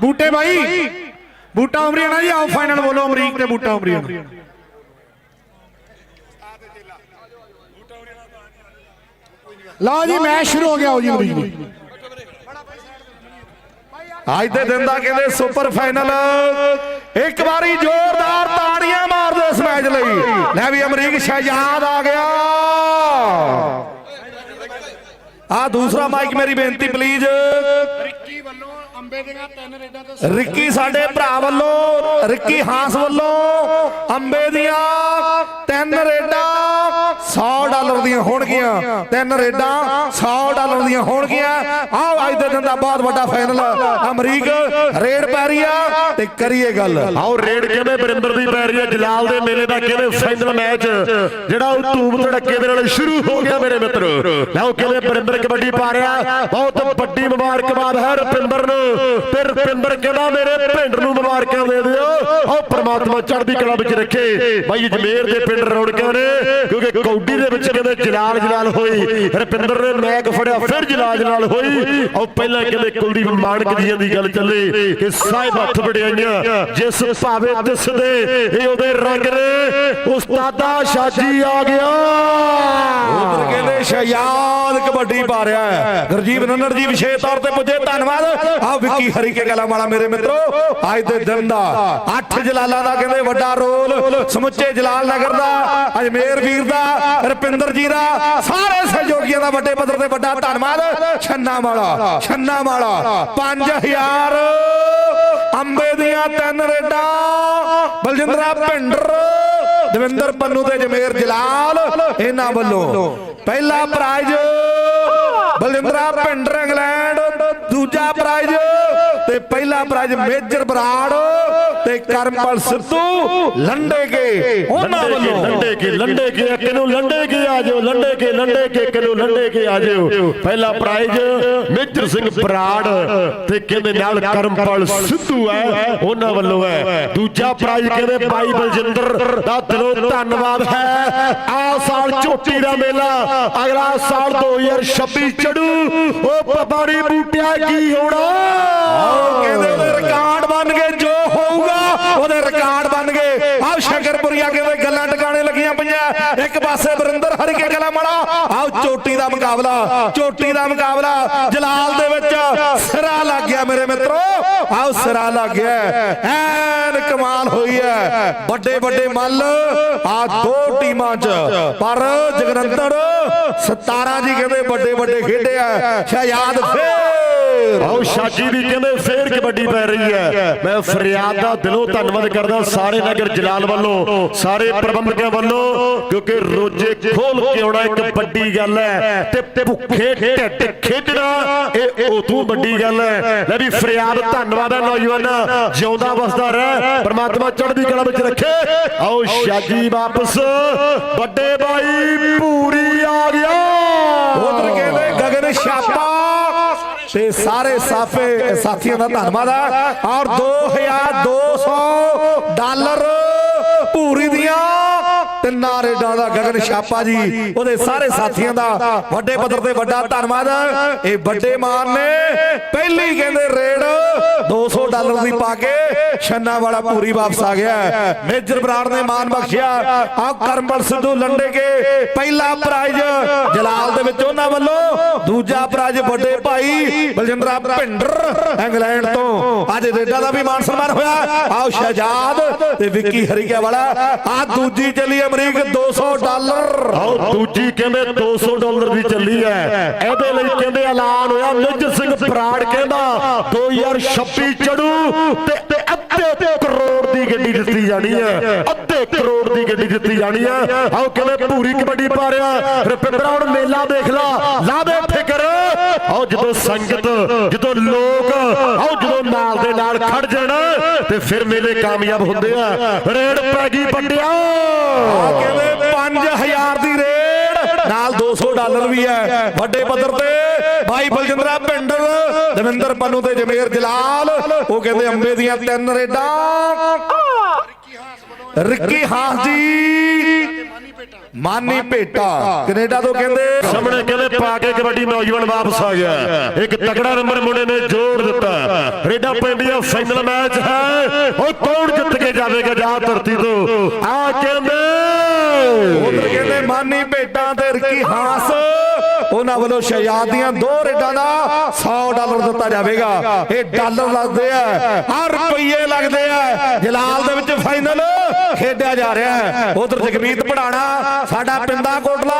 ਬੂਟੇ। ਬਾਈ। ਬੂਟਾ ਉਮਰੀਆਣਾ ਜੀ, ਆਓ ਫਾਈਨਲ ਬੋਲੋ, ਅਮਰੀਕ ਤੇ ਬੂਟਾ ਉਮਰੀਆਣਾ। ਲਓ ਜੀ, ਮੈਚ ਸ਼ੁਰੂ ਹੋ ਗਿਆ ਹੋ ਜੀ ਅਮਰੀਕ ਜੀ। ਅੱਜ ਦੇ ਦਿਨ ਦਾ ਕਹਿੰਦੇ ਸੁਪਰ ਫਾਈਨਲ। ਇੱਕ ਵਾਰੀ ਜ਼ੋਰਦਾਰ ਤਾੜੀਆਂ ਮਾਰ ਦਿਓ ਇਸ ਮੈਚ ਲਈ। ਲੈ ਵੀ ਅਮਰੀਕ ਸ਼ਹਿਜਾਦ ਆ ਗਿਆ। ਆ ਦੂਸਰਾ ਮਾਈਕ ਮੇਰੀ ਬੇਨਤੀ ਪਲੀਜ਼ ਰਿੱਕੀ ਵੱਲੋਂ ਅੰਬੇ ਦੀਆਂ ਤਿੰਨ ਰੇਡਾਂ ਤੇ ਰਿੱਕੀ ਸਾਡੇ ਭਰਾ ਵੱਲੋਂ ਰਿੱਕੀ ਹਾਸ ਵੱਲੋਂ ਅੰਬੇ ਦੀਆਂ ਤਿੰਨ ਰੇਡਾਂ 100 ਡਾਲਰ ਦੀਆਂ ਹੋਣਗੀਆਂ ਤਿੰਨ ਰੇਡਾਂ 100 ਡਾਲਰ ਦੀਆਂ ਹੋਣਗੀਆਂ। ਆਓ ਅੱਜ ਦੇ ਦਿਨ ਦਾ ਬਹੁਤ ਵੱਡਾ ਫਾਈਨਲ ਅਮਰੀਕ ਰੇਡ ਪੈ ਰਹੀ ਆ ਤੇ ਕਰੀਏ ਗੱਲ। ਆਓ ਰੇਡ ਕਹਿੰਦੇ ਬਰਿੰਦਰ ਦੀ ਪੈ ਰਹੀ ਹੈ ਜਲਾਲ ਦੇ ਮੇਲੇ ਦਾ ਕਹਿੰਦੇ ਫਾਈਨਲ ਮੈਚ ਜਿਹੜਾ ਉਹ ਧੂਮ ਧੜੱਕੇ ਦੇ ਨਾਲ ਸ਼ੁਰੂ ਹੋ ਗਿਆ ਮੇਰੇ ਮਿੱਤਰ। ਲਓ ਕਹਿੰਦੇ ਬਰਿੰਦਰ ਕਬੱਡੀ ਪਾ ਰਿਹਾ। ਬਹੁਤ ਵੱਡੀ ਮੁਬਾਰਕਬਾਦ ਹੈ ਰੁਪਿੰਦਰ ਨੂੰ। ਤੇ ਰੁਪਿੰਦਰ ਕਹਿੰਦਾ ਮੇਰੇ ਪਿੰਡ ਨੂੰ ਮੁਬਾਰਕਾਂ ਦੇ ਦਿਓ। ਆਓ ਪ੍ਰਮਾਤਮਾ ਚੜ੍ਹਦੀ ਕਲਾ ਵਿੱਚ ਰੱਖੇ। ਬਾਈ ਜਮੇਰ ਦੇ ਪਿੰਡ ਰੌਣਕਾਂ ਨੇ ਕਿਉਂਕਿ ਕੌਡੀ ਦੇ ਵਿੱਚ ਕਹਿੰਦੇ ਜਲਾਲ ਜਲਾਲ ਹੋਈ ਰੁਪਿੰਦਰ ਨੇ ਮੈਕ ਫੜਿਆ ਫਿਰ ਜਲਾਲ ਜਲਾਲ ਹੋਈ। ਆਓ ਪਹਿਲਾਂ ਕਹਿੰਦੇ ਕੁਲਦੀਪ ਮਾਨਕ ਜੀਆਂ ਦੀ ਗੱਲ ਚੱਲੇ ਕਿ ਸਾਹਿਬ ਹੱਥ ਵੜਿਆਈਆਂ ਜਿਸ ਭਾਵੇਂ ਦਿਸਦੇ ਇਹ ਉਹਦੇ ਰੰਗ ਨੇ। ਉਸਤਾਦਾ ਸ਼ਾਜੀ ਆ ਗਿਆ। ਉਧਰ ਕਹਿੰਦੇ ਸ਼ਹਿਜਾਦ ਕਬੱਡੀ ਪਾ ਰਿਹਾ ਹੈ। ਗੁਰਜੀਤ ਨੰਨੜ ਜੀ ਵਿਸ਼ੇਸ਼ ਤੌਰ ਤੇ ਪੁੱਜੇ ਧੰਨਵਾਦ। ਆ ਵਿੱਕੀ ਹਰੀਕੇ ਕਲਾ ਵਾਲਾ ਮੇਰੇ ਮਿੱਤਰੋ ਅੱਜ ਦੇ ਦਿਨ ਦਾ ਅੱਠ ਜਲਾਲਾਂ ਦਾ ਕਹਿੰਦੇ ਵੱਡਾ ਰੋਲ ਸਮੁੱਚੇ ਜਲਾਲ ਨਗਰ ਦਾ ਅਜਮੇਰ ਵੀਰ ਦਾ ਰਪਿੰਦਰ ਜੀ ਦਾ ਸਾਰੇ ਸਹਿਯੋਗੀਆਂ ਦਾ ਵੱਡੇ ਪੱਧਰ ਤੇ ਵੱਡਾ ਧੰਨਵਾਦ। ਛੰਨਾ ਵਾਲਾ ਛੰਨਾ ਵਾਲਾ 5000 ਅੰਬੇ ਦੀਆਂ ਤਿੰਨ ਰੇਡਾਂ। ਬਲਜਿੰਦਰਾ ਭਿੰਡਰ ਦਵਿੰਦਰ ਪੰਨੂ ਤੇ ਜਮੇਰ ਜਲਾਲ ਇਹਨਾਂ ਵੱਲੋਂ। ਪਹਿਲਾ ਪ੍ਰਾਈਜ਼ ਬਲਜਿੰਦਰਾ ਭਿੰਡਰ ਇੰਗਲੈਂਡ। ਦੂਜਾ ਪ੍ਰਾਈਜ਼ ਤੇ ਪਹਿਲਾ ਪ੍ਰਾਈਜ਼ ਮੇਜਰ ਬਰਾੜ। ਤੇ ਕਰਮਪਾਲ ਸਿੱਧੂ ਲੰਡੇ ਕੇ ਉਹਨਾਂ ਵੱਲੋਂ। ਲੰਡੇ ਕੇ ਲੰਡੇ ਕੇ ਕਿਨੂੰ ਲੰਡੇ ਕੇ ਆ ਜਾਓ ਲੰਡੇ ਕੇ ਲੰਡੇ ਕੇ ਕਿਨੂੰ ਲੰਡੇ ਕੇ ਆ ਜਾਓ। ਪਹਿਲਾ ਪ੍ਰਾਈਜ਼ ਮੇਜਰ ਸਿੰਘ ਬਰਾੜ ਤੇ ਕਹਿੰਦੇ ਨਾਲ ਕਰਮਪਾਲ ਸਿੱਧੂ ਹੈ ਉਹਨਾਂ ਵੱਲੋਂ ਹੈ। ਦੂਜਾ ਪ੍ਰਾਈਜ਼ ਕਹਿੰਦੇ? ਬਾਈ ਬਲਜਿੰਦਰ ਦਾ ਦਿਲੋਂ ਧੰਨਵਾਦ ਹੈ। ਆ ਸਾਲ ਝੋਟੀ ਦਾ ਮੇਲਾ ਅਗਲਾ ਸਾਲ 2026 ਚੜੂ। ਉਹ ਪਪਾੜੀ ਬੂਟਿਆ ਕੀ ਹੋਣਾ? ਕਹਿੰਦੇ ਰਿਕਾਰਡ ਬਣ ਗਏ ਜੋ ਹੋਊਗਾ ਉਹਦੇ ਰਿਕਾਰਡ ਬਣ ਗਏ ਆਓ ਸ਼ੰਕਰਪੁਰੀਆ ਕਹਿੰਦੇ ਗੱਲਾਂ ਟਿਕਾਣੇ ਲੱਗੀਆਂ ਪਈਆਂ ਇੱਕ ਪਾਸੇ ਬਰਿੰਦਰ ਹਰੀਕੇ ਕਲਾ ਮਾੜਾ। ਆਓ ਚੋਟੀ ਦਾ ਮੁਕਾਬਲਾ, ਚੋਟੀ ਦਾ ਮੁਕਾਬਲਾ। ਜਲਾਲ ਦੇ ਵਿੱਚ ਸਿਰਾ ਲੱਗ ਗਿਆ ਮੇਰੇ ਮਿੱਤਰੋ। ਆਓ ਸਿਰਾ ਲੱਗ ਗਿਆ। ਐਨ ਕਮਾਲ ਹੋਈ ਹੈ। ਵੱਡੇ ਵੱਡੇ ਮੱਲ ਆ ਦੋ ਟੀਮਾਂ 'ਚ। ਪਰ ਜਗਨੰਦਰ 17 ਜੀ ਕਹਿੰਦੇ ਵੱਡੇ ਵੱਡੇ ਖੇਡੇ ਆ। ਸ਼ਾਇਦ ਫੇਰ ਆਓ ਸ਼ਾਜੀ ਦੀ ਕਹਿੰਦੇ ਫੇਰ ਕਬੱਡੀ ਪੈ ਰਹੀ ਹੈ। ਮੈਂ ਫਰਿਆਦ ਦਾ ਦਿਲੋਂ ਧੰਨਵਾਦ ਕਰਦਾ ਸਾਰੇ ਨਗਰ ਜਲਾਲ ਵੱਲੋਂ ਸਾਰੇ ਪ੍ਰਬੰਧਕਾਂ ਵੱਲੋਂ ਕਿਉਂਕਿ ਰੋਜੇ ਖੋਲ ਕੇ ਆਉਣਾ ਇੱਕ ਵੱਡੀ ਗੱਲ ਹੈ ਤੇ ਭੁੱਖੇ ਢਿੱਡ ਖੇਡਣਾ ਇਹ ਉਦੋਂ ਵੱਡੀ ਗੱਲ ਹੈ। ਲੈ ਵੀ ਫਰਿਆਦ ਧੰਨਵਾਦ ਹੈ ਨੌਜਵਾਨਾਂ ਜਿਉਂਦਾ ਵਸਦਾ ਰਹਿ ਪ੍ਰਮਾਤਮਾ ਚੜ੍ਹਦੀ ਕਲਾ ਵਿੱਚ ਰੱਖੇ। ਆਓ ਸ਼ਾਜੀ ਵਾਪਸ ਵੱਡੇ ਬਾਈ ਪੂਰੀ ਆ ਗਿਆ। ਉਧਰ ਕਹਿੰਦੇ ਗਗਨ ਛਾਪਾ। ਤੇ ਸਾਰੇ ਸਾਫੇ ਸਾਥੀਆਂ ਦਾ ਧੰਨਵਾਦ ਹੈ ਔਰ 2200 ਡਾਲਰ ਪੂਰੀ ਦੀਆਂ ਤਿੰਨਾਂ ਰੇਡਾਂ ਦਾ ਗਗਨ ਛਾਪਾ ਜੀ। ਉਹਦੇ ਸਾਰੇ ਸਾਥੀਆਂ ਦਾ ਵੱਡੇ ਪੱਧਰ ਤੇ ਵੱਡਾ ਧੰਨਵਾਦ। ਇਹ ਵੱਡੇ ਮਾਨ ਨੇ ਪਹਿਲੀ ਕਹਿੰਦੇ ਰੇਡ। 200 ਡਾਲਰ ਦੀ ਪਾ ਕੇ ਛੰਨਾ ਵਾਲਾ ਪੂਰੀ ਵਾਪਸ ਆ ਗਿਆ। ਮੇਜਰ ਬਰਾੜ ਨੇ ਮਾਨ ਬਖਸ਼ਿਆ। ਆ ਕਰਮਬਲ ਸਿੱਧੂ ਲੰਡੇ ਕੇ ਪਹਿਲਾ ਪ੍ਰਾਈਜ਼ ਜਲਾਲ ਦੇ ਵਿੱਚ ਉਹਨਾਂ ਵੱਲੋਂ। ਦੂਜਾ ਪ੍ਰਾਈਜ਼ ਵੱਡੇ ਭਾਈ ਬਲਜਿੰਦਰਾ ਭਿੰਡਰ ਇੰਗਲੈਂਡ ਤੋਂ। ਅੱਜ ਰੇਡਾ ਦਾ ਵੀ ਮਾਨ ਸਨਮਾਨ ਹੋਇਆ। ਆਓ ਸ਼ਹਿਜਾਦ ਤੇ ਵਿੱਕੀ ਹਰੀਕਿਆ ਵਾਲਾ ਆ ਦੂਜੀ ਚੱਲੀ ਅਮਰੀਕ 200 ਡਾਲਰ। ਆਓ, ਦੂਜੀ ਕਹਿੰਦੇ 200 ਡਾਲਰ ਦੀ ਚੱਲੀ ਹੈ ਇਹਦੇ ਲਈ ਕਹਿੰਦੇ ਐਲਾਨ ਹੋਇਆ। ਮੇਜਰ ਸਿੰਘ ਬਰਾੜ ਕਹਿੰਦਾ 2026 ਚੜੂ ਤੇ ਅੱਧੇ ਕਰੋੜ ਦੀ ਗੱਡੀ ਦਿੱਤੀ ਜਾਣੀ ਹੈ। ਅੱਧੇ ਕਰੋੜ ਦੀ ਗੱਡੀ ਦਿੱਤੀ ਜਾਣੀ ਹੈ। ਆਓ ਕਹਿੰਦੇ ਪੂਰੀ ਕਬੱਡੀ ਪਾ ਰਿਹਾ ਰੁਪਿੰਦਰਾ ਹੁਣ ਮੇਲਾ ਦੇਖ ਲਾ। ਲਾਵੇ ਫਿਕਰ। ਆਓ ਜਦੋਂ ਸੰਗਤ ਜਦੋਂ ਲੋਕ ਆਓ ਜਦੋਂ ਨਾਲ ਦੇ ਨਾਲ ਖੜ ਜਾਣ ਤੇ ਫਿਰ ਮੇਲੇ ਕਾਮਯਾਬ ਹੁੰਦੇ ਆ। ਰੇਡ ਪੈ ਗਈ ਵੱਡਿਆ ਕਹਿੰਦੇ 5000 ਦੀ ਰੇਡ। ਨਾਲ 200 ਡਾਲਰ ਵੀ ਹੈ। ਵੱਡੇ ਪੱਧਰ ਤੇ ਭਾਈ ਬਲਜਿੰਦਰਾ ਪਿੰਡਰ ਦਵਿੰਦਰ ਪੰਨੂ ਤੇ ਜਮੇਰ ਜਲਾਲ। ਉਹ ਕਹਿੰਦੇ ਅੰਬੇ ਦੀਆਂ ਤਿੰਨ ਰੇਡਾਂ। ਰਿੱਕੀ ਹਾਸ ਜੀ ਮਾਨੀ ਭੇਟਾ ਕੈਨੇਡਾ ਤੋਂ ਕਹਿੰਦੇ। ਸਾਹਮਣੇ ਕਹਿੰਦੇ ਪਾ ਕੇ ਕਬੱਡੀ ਨੌਜਵਾਨ ਵਾਪਸ ਆ ਗਿਆ। ਇੱਕ ਤਕੜਾ ਨੰਬਰ ਮੁੰਡੇ ਨੇ ਜੋੜ ਦਿੱਤਾ। ਰੇਡਾ ਪਿੰਡੀਆ ਫਾਈਨਲ ਮੈਚ ਹੈ। ਉਹ ਕੌਣ ਜਿੱਤ ਕੇ ਜਾਵੇਗਾ ਜਾ ਧਰਤੀ ਤੋਂ? ਆ ਕਹਿੰਦੇ। ਉਧਰ ਕਹਿੰਦੇ ਮਾਨੀ ਭੇਟਾਂ ਤੇ ਰਕੀ ਹਾਸ। ਉਹਨਾਂ ਵੱਲੋਂ ਸ਼ਹਿਜ਼ਾਦ ਦੀਆਂ ਦੋ ਰੇਡਾਂ ਦਾ 100 ਡਾਲਰ ਦਿੱਤਾ ਜਾਵੇਗਾ। ਇਹ ਡਾਲਰ ਲੱਗਦੇ ਆ। ਆ। ਰੁਪਈਏ ਲੱਗਦੇ ਆ। ਜਲਾਲ ਦੇ ਵਿੱਚ ਫਾਈਨਲ ਖੇਡਿਆ ਜਾ ਰਿਹਾ ਹੈ। ਉਧਰ ਜਗਮੀਤ ਪੜਾਣਾ ਸਾਡਾ ਪਿੰਦਾ ਕੋਟਲਾ।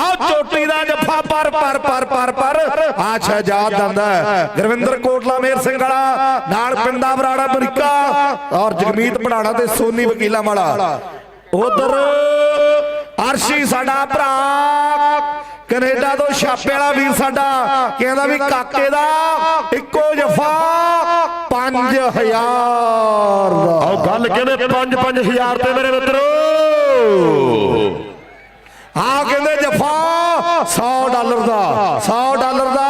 ਆ ਚੋਟੀ ਦਾ ਜੱਫਾ ਪਰ ਪਰ ਪਰ ਪਰ ਪਰ। ਆ ਸ਼ਹਿਜ਼ਾਦ ਦੰਦਾ ਗੁਰਵਿੰਦਰ ਕੋਟਲਾ ਮੇਰ ਸਿੰਘ ਵਾਲਾ ਨਾਲ ਪਿੰਦਾ ਬਰਾੜਾ ਅਮਰੀਕਾ ਔਰ ਜਗਮੀਤ ਪੜਾਣਾ ਤੇ ਸੋਨੀ ਵਕੀਲਾਂ ਵਾਲਾ ਉਧਰ ਅਰਸ਼ੀ ਸਾਡਾ ਭਰਾ। ਕੈਨੇਡਾ ਤੋਂ ਛਾਪੇ ਵਾਲਾ ਵੀਰ ਸਾਡਾ ਕਹਿੰਦਾ ਵੀ ਕਾਕੇ ਦਾ ਇੱਕੋ ਜਫਾ 5000 ਦਾ। ਆਓ ਗੱਲ ਕਹਿੰਦੇ 5-5000 ਤੇ ਮੇਰੇ ਮਿੱਤਰੋ? ਆ ਕਹਿੰਦੇ ਜਫਾ 100 ਡਾਲਰ ਦਾ 100 ਡਾਲਰ ਦਾ।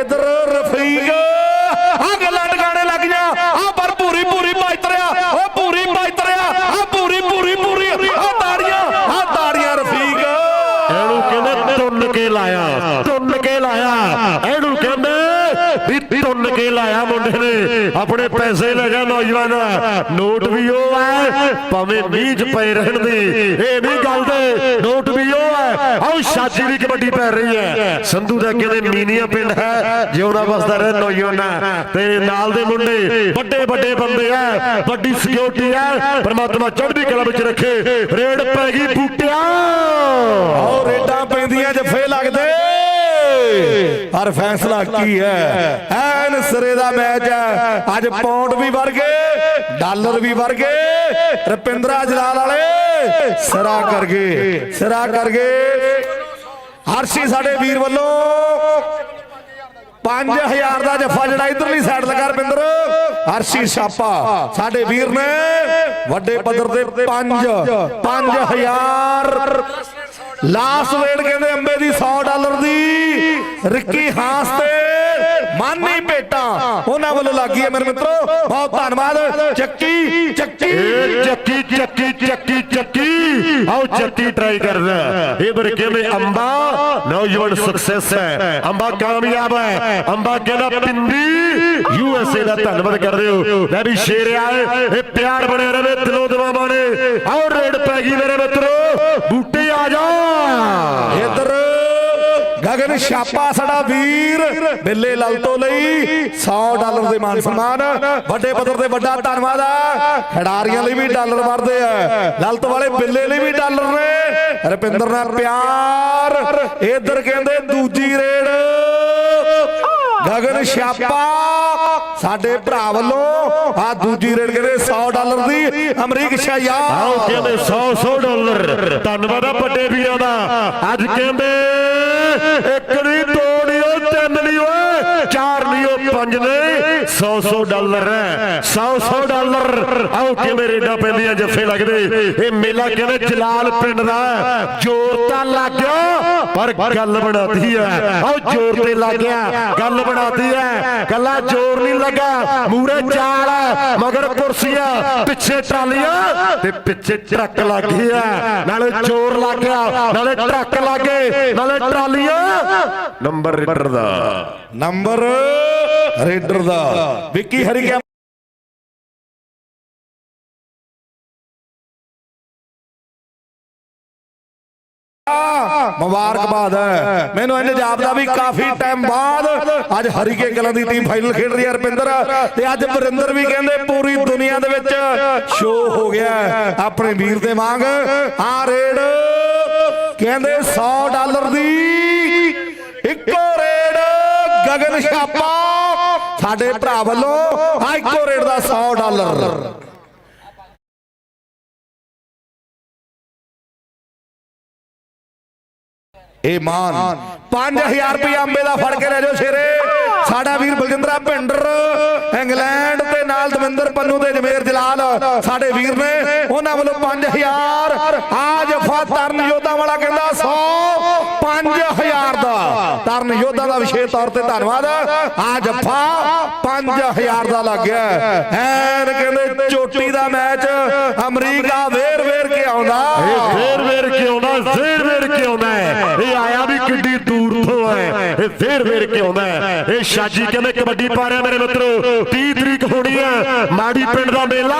ਇਧਰ ਰਫੀਕ। ਆ ਗੱਲਾਂ ਟਿਕਾਣੇ ਲੱਗ ਜਾ ਆ ਪਰ ਪੂਰੀ ਪੂਰੀ ਪਾਇਤਰਿਆ ਓ ਪੂਰੀ ਪਾਇਤਰਿਆ ਆ ਪੂਰੀ ਪੂਰੀ ਪੂਰੀ ਆ ਤਾੜੀਆਂ ਆ ਤਾੜੀਆਂ ਰਫੀਕ ਇਹਨੂੰ ਕਹਿੰਦੇ ਤੁੰਨ ਕੇ ਲਾਇਆ ਤੁੰਨ ਕੇ ਲਾਇਆ ਇਹਨੂੰ ਕਹਿੰਦੇ ਵੀ ਤੁੰਨ ਕੇ ਮੁੰਡੇ ਨੇ ਆਪਣੇ ਪੈਸੇ ਲੈ ਗਿਆ ਨੌਜਵਾਨ। ਨੋਟ ਵੀ ਉਹ ਹੈ ਭਾਵੇਂ ਮੀਂਹ 'ਚ ਪਏ ਰਹਿਣ ਦੇ। ਇਹ ਨਹੀਂ ਗੱਲ ਦੇ ਨੋਟ ਵੀ ਉਹ ਹੈ ਆਓ ਕਬੱਡੀ ਪੈ ਰਹੀ ਹੈ। ਸੰਧੂ ਦਾ ਕਹਿੰਦੇ ਮੀਨੀਆ ਪਿੰਡ ਹੈ ਜਿਉਣਾ ਵਸਦਾ ਰਹੇ ਨੌਜਵਾਨ ਤੇ ਨਾਲ ਦੇ ਮੁੰਡੇ, ਵੱਡੇ ਵੱਡੇ ਬੰਦੇ ਆ, ਵੱਡੀ ਸਿਕਿਉਰਿਟੀ ਆ, ਪਰਮਾਤਮਾ ਚੜ੍ਹਦੀ ਕਲਾ ਵਿੱਚ ਰੱਖੇ। ਰੇਡ ਪੈ ਗਈ ਬੂਟਿਆ। ਔਰ ਰੇਡਾਂ ਪੈਂਦੀਆਂ ਜੱਫੇ ਲੱਗਦੇ। ਹਰ ਫੈਸਲਾ ਕੀ ਹੈ? ਐਨ ਸਿਰੇ ਦਾ ਮੈਚ ਹੈ। ਅੱਜ ਪੌਂਡ ਵੀ ਵਰਗੇ ਡਾਲਰ ਵੀ ਵਰਗੇ ਰਪਿੰਦਰਾ ਜਲਾਲ ਵਾਲੇ ਸਿਰਾ ਕਰ ਗਏ, ਸਿਰਾ ਕਰ ਗਏ। ਹਰਸ਼ੀ ਸਾਡੇ ਵੀਰ ਵੱਲੋਂ। 5000 ਦਾ ਜੱਫਾ ਜਿਹੜਾ ਇਧਰਲੀ ਸਾਈਡ ਲਗਾ ਰਪਿੰਦਰ ਹਰਸ਼ੀ ਛਾਪਾ ਸਾਡੇ ਵੀਰ ਨੇ। ਵੱਡੇ ਪੱਧਰ ਤੇ 5 5000 ਲਾਸਟ ਵੇਟ ਕਹਿੰਦੇ ਅੰਬੇ ਦੀ 100 ਡਾਲਰ ਦੀ। ਰਿੱਕੀ ਹਾਸ ਤੇ ਮਾਨੀ ਭੇਟਾ ਉਹਨਾਂ ਵੱਲੋਂ ਲੱਗੀ ਹੈ ਮੇਰੇ ਮਿੱਤਰੋ। ਬਹੁਤ ਧੰਨਵਾਦ। ਚੱਕੀ ਚੱਕੀ ਚੱਕੀ ਚੱਕੀ ਚੱਕੀ ਚੱਕੀ। ਆਓ ਚੱਕੀ ਟਰਾਈ ਕਰਦਾ। ਇਹ ਬਰ ਕਹਿੰਦੇ ਅੰਬਾ? ਨੌਜਵਾਨ ਸਕਸੈਸ ਹੈ। ਅੰਬਾ ਕਾਮਯਾਬ ਹੈ। ਅੰਬਾ ਕਹਿੰਦਾ ਪਿੰਦੀ ਯੂ ਐਸ ਏ ਦਾ ਧੰਨਵਾਦ ਕਰਦੇ ਹੋ ਲੈ ਵੀ ਸ਼ੇਰਿਆ ਇਹ ਪਿਆਰ ਬਣਿਆ ਰਵੇ ਦਿਲੋਂ ਦਿਮਾਗਾਂ ਨੇ। ਆਓ ਰੇਡ ਪੈ ਗਈ ਮੇਰੇ ਮਿੱਤਰੋ। ਬੂਟੇ ਆ ਜਾ। ਇਧਰ ਗਗਨ ਛਾਪਾ ਸਾਡਾ ਵੀਰ। ਬਿੱਲੇ ਲਲਤੋ ਲਈ 100 ਡਾਲਰ ਦੇ ਮਾਨ ਸਨਮਾਨ। ਵੱਡੇ ਪੱਧਰ ਤੇ ਵੱਡਾ ਧੰਨਵਾਦ ਆ। ਖਿਡਾਰੀਆਂ ਲਈ ਵੀ ਡਾਲਰ ਵਰਦੇ ਆ। ਲਲਤ ਵਾਲੇ ਬਿੱਲੇ ਲਈ ਵੀ ਡਾਲਰ ਨੇ। ਰਪਿੰਦਰ ਨਾਲ ਪਿਆਰ। ਇਧਰ ਕਹਿੰਦੇ ਦੂਜੀ ਰੇਡ। ਗਗਨ ਛਾਪਾ ਸਾਡੇ ਭਰਾ ਵੱਲੋਂ। ਆ ਦੂਜੀ ਰੇਡ ਕਹਿੰਦੇ 100 ਡਾਲਰ ਦੀ ਅਮਰੀਕ ਸ਼ਾਇਆ ਆਓ ਕਹਿੰਦੇ 100 100 ਡਾਲਰ। ਧੰਨਵਾਦ ਆ ਵੱਡੇ ਵੀਰਾਂ ਦਾ। ਅੱਜ ਕਹਿੰਦੇ ਇੱਕ ਨਹੀਂ ਦੋ ਨਹੀਂ ਉਹ ਤਿੰਨ ਨਹੀਂ ਓਏ। ਚਾਰ ਨਹੀਂ ਉਹ ਪੰਜ ਨੇ। 100 100 ਡਾਲਰ ਹੈ। 100 100 ਡਾਲਰ। ਆਓ ਕਿਵੇਂ ਰੇਡਾਂ ਪੈਂਦੀਆਂ ਜੱਫੇ ਲੱਗਦੇ। ਇਹ ਮੇਲਾ ਕਹਿੰਦੇ ਜਲਾਲ ਪਿੰਡ ਦਾ ਹੈ। ਜ਼ੋਰ ਤਾਂ ਲੱਗ ਗਿਆ ਪਰ ਗੱਲ ਬਣਾਤੀ ਹੈ। ਆਓ ਜ਼ੋਰ ਤੇ ਲੱਗ ਗਿਆ ਗੱਲ ਬਣਾਤੀ ਹੈ। ਗੱਲਾਂ ਜ਼ੋਰ ਨਹੀਂ ਲੱਗਾ। ਮੂਰੇ ਚਾਲ ਮਗਰ ਕੁਰਸੀਆਂ ਪਿੱਛੇ ਟਰਾਲੀਆਂ ਤੇ ਪਿੱਛੇ ਟਰੱਕ ਲੱਗ ਗਿਆ ਨਾਲੇ ਜ਼ੋਰ ਲੱਗ ਗਿਆ। ਨਾਲੇ ਟਰੱਕ ਲੱਗੇ। ਨਾਲੇ ਟਰਾਲੀਆਂ। ਨੰਬਰ ਰੀਡਰ ਦਾ। ਨੰਬਰ ਰੇਡਰ ਦਾ। ਵਿੱਕੀ ਹਰੀਕੇ ਮੁਬਾਰਕਬਾਦ ਹੈ। ਮੈਨੂੰ ਇੰਜ ਜਾਪਦਾ ਵੀ ਕਾਫੀ ਟਾਈਮ ਬਾਅਦ ਅੱਜ ਹਰੀਕੇ ਕਲਾਂ ਦੀ ਟੀਮ ਫਾਈਨਲ ਖੇਡ ਰਹੀ ਹੈ ਰਪਿੰਦਰ। ਤੇ ਅੱਜ ਵਰਿੰਦਰ ਵੀ ਕਹਿੰਦੇ ਪੂਰੀ ਦੁਨੀਆ ਦੇ ਵਿੱਚ ਸ਼ੋਅ ਹੋ ਗਿਆ ਆਪਣੇ ਵੀਰ ਦੇ ਵਾਂਗ ਆ ਰੇਡ ਕਹਿੰਦੇ 100 ਡਾਲਰ ਦੀ ਇੱਕੋ ਰੇਡ ਗਗਨ ਛਾਪਾ। ਸਾਡੇ ਭਰਾ ਵੱਲੋਂ ਆ ਇੱਕੋ ਰੇਡ ਦਾ 100 ਡਾਲਰ। ਇਹ ਮਾਨ 5000 ਰੁਪਏ ਅੰਬੇ ਦਾ ਫੜ ਕੇ ਲੈ ਜਾਓ ਸ਼ੇਰੇ। ਸਾਡਾ ਵੀਰ ਬਲਜਿੰਦਰਾ ਭਿੰਡਰ ਇੰਗਲੈਂਡ ਤੇ ਨਾਲ ਦਵਿੰਦਰ ਪੰਨੂ ਤੇ ਜਮੇਰ ਜਲਾਲ ਸਾਡੇ ਵੀਰ ਨੇ। ਉਹਨਾਂ ਵੱਲੋਂ 5000 ਆ ਜਫਾ ਤਰਨ ਯੋਧਾ ਵਾਲਾ ਕਹਿੰਦਾ 100 5000 ਦਾ। ਤਾਂ ਯੋਧਾ ਦਾ ਵਿਸ਼ੇਸ਼ ਤੌਰ ਤੇ ਧੰਨਵਾਦ। ਆ ਜੱਫਾ 5000 ਦਾ ਲੱਗ ਗਿਆ। ਐਨ ਕਹਿੰਦੇ ਚੋਟੀ ਦਾ ਮੈਚ ਅਮਰੀਕਾ ਵੇਰ ਵੇਰ ਕੇ ਆਉਂਦਾ। ਇਹ ਫੇਰ ਵੇਰ ਕੇ ਆਉਂਦਾ ਫੇਰ ਵੇਰ ਕੇ ਆਉਂਦਾ ਇਹ ਆਇਆ ਦੂਰ ਹੈ। ਇਹ ਫੇਰ ਵੇਰ ਕੇ ਆਉਂਦਾ ਇਹ ਸ਼ਾਜੀ ਕਹਿੰਦੇ ਕਬੱਡੀ ਪਾ ਰਿਹਾ ਮੇਰੇ ਮਿੱਤਰੋ। 30 ਤਰੀਕ ਹੋਣੀ ਹੈ। ਮਾੜੀ ਪਿੰਡ ਦਾ ਮੇਲਾ।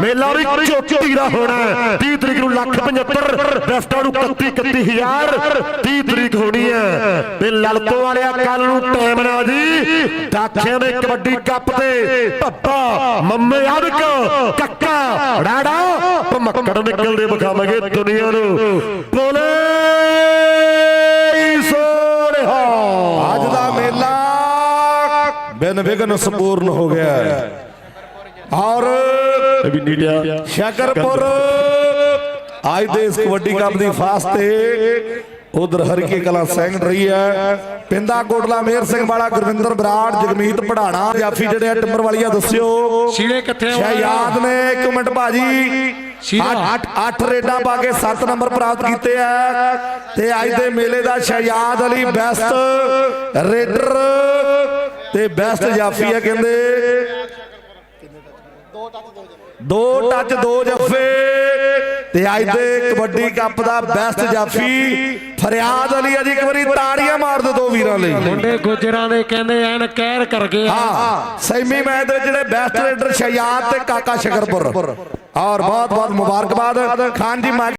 ਮੇਲਾ ਵੀ ਚੋਟੀ ਦਾ ਹੋਣਾ 30 ਤਰੀਕ ਨੂੰ ਲੱਖ 75 ਦਸਤਾਂ ਨੂੰ 31 31000 30 ਤਰੀਕ ਹੋਣੀ ਹੈ। ਤੇ ਲਲਤੋਂ ਵਾਲਿਆ ਕੱਲ ਨੂੰ ਟਾਈਮ ਨਾ ਜੀ। ਦਾਖਿਆਂ ਦੇ ਕਬੱਡੀ ਕੱਪ ਤੇ ਪੱਪਾ ਮੰਮੇ ਆਦਕ, ਕੱਕਾ, ਰਾੜਾ, ਭਮੱਕੜ ਨਿਕਲਦੇ ਵਿਖਾਵਾਂਗੇ ਦੁਨੀਆ ਨੂੰ। ਬੋਲੇ! ਬਿਨ ਵਿਗਨ ਸੰਪੂਰਨ ਹੋ ਗਿਆ ਹੈ। ਔਰ ਇਹ ਵੀ ਨੀਟਿਆ ਸ਼ਕਰਪੁਰ ਅੱਜ ਦੇ ਇਸ ਕਬੱਡੀ ਕੱਪ ਦੀ ਫਾਸਟ ਤੇ ਉਧਰ ਹਰਕੇ ਕਲਾ ਸੈਂਡ ਰਹੀ ਹੈ ਪਿੰਦਾ ਕੋਟਲਾ ਮੇਰ ਸਿੰਘ ਵਾਲਾ ਗੁਰਵਿੰਦਰ ਬਰਾੜ ਜਗਮੀਤ ਪੜਾਣਾ ਜਾਫੀ ਜਿਹੜੇ ਆ ਟਿੰਬਰ ਵਾਲੀਆ ਦੱਸਿਓ ਸ਼ੀਲੇ ਕਿੱਥੇ ਆ? ਸ਼ਹਿਯਾਦ ਨੇ ਇੱਕ ਮਿੰਟ ਭਾਜੀ ਸ਼ੀਲਾ। 8 8 ਰੇਡਾਂ ਪਾ ਕੇ 7 ਨੰਬਰ ਪ੍ਰਾਪਤ ਕੀਤੇ ਆ ਤੇ ਅੱਜ ਦੇ ਮੇਲੇ ਦਾ ਸ਼ਹਿਯਾਦ ਅਲੀ ਬੈਸਟ ਰੇਡਰ ਤੇ ਬੈਸਟ ਜਾਫੀ ਆ ਕਹਿੰਦੇ। ਦੋ ਟੱਚ ਦੋ ਜੱਫੇ ਤੇ ਅੱਜ ਦੇ ਕਬੱਡੀ ਕੱਪ ਦਾ ਬੈਸਟ ਜਾਫੀ ਫਰਿਆਦ ਅਲੀ ਅਜੀ ਇੱਕ ਵਾਰੀ ਤਾੜੀਆਂ ਮਾਰ ਦਿਓ ਦੋ ਵੀਰਾਂ ਲਈ। ਮੁੰਡੇ ਗੁਜਰਾਂ ਦੇ ਕਹਿੰਦੇ ਐਨ ਕਹਿਰ ਕਰ ਗਏ ਹਾਂ ਸੈਮੀ ਮੈਚ ਦੇ ਜਿਹੜੇ ਬੈਸਟ ਰੇਡਰ ਸ਼ਹਿਯਾਦ ਤੇ ਕਾਕਾ ਸ਼ਕਰਪੁਰ। ਔਰ ਬਹੁਤ ਬਹੁਤ ਮੁਬਾਰਕਬਾਦ। ਖਾਨ ਜੀ ਮਾਜ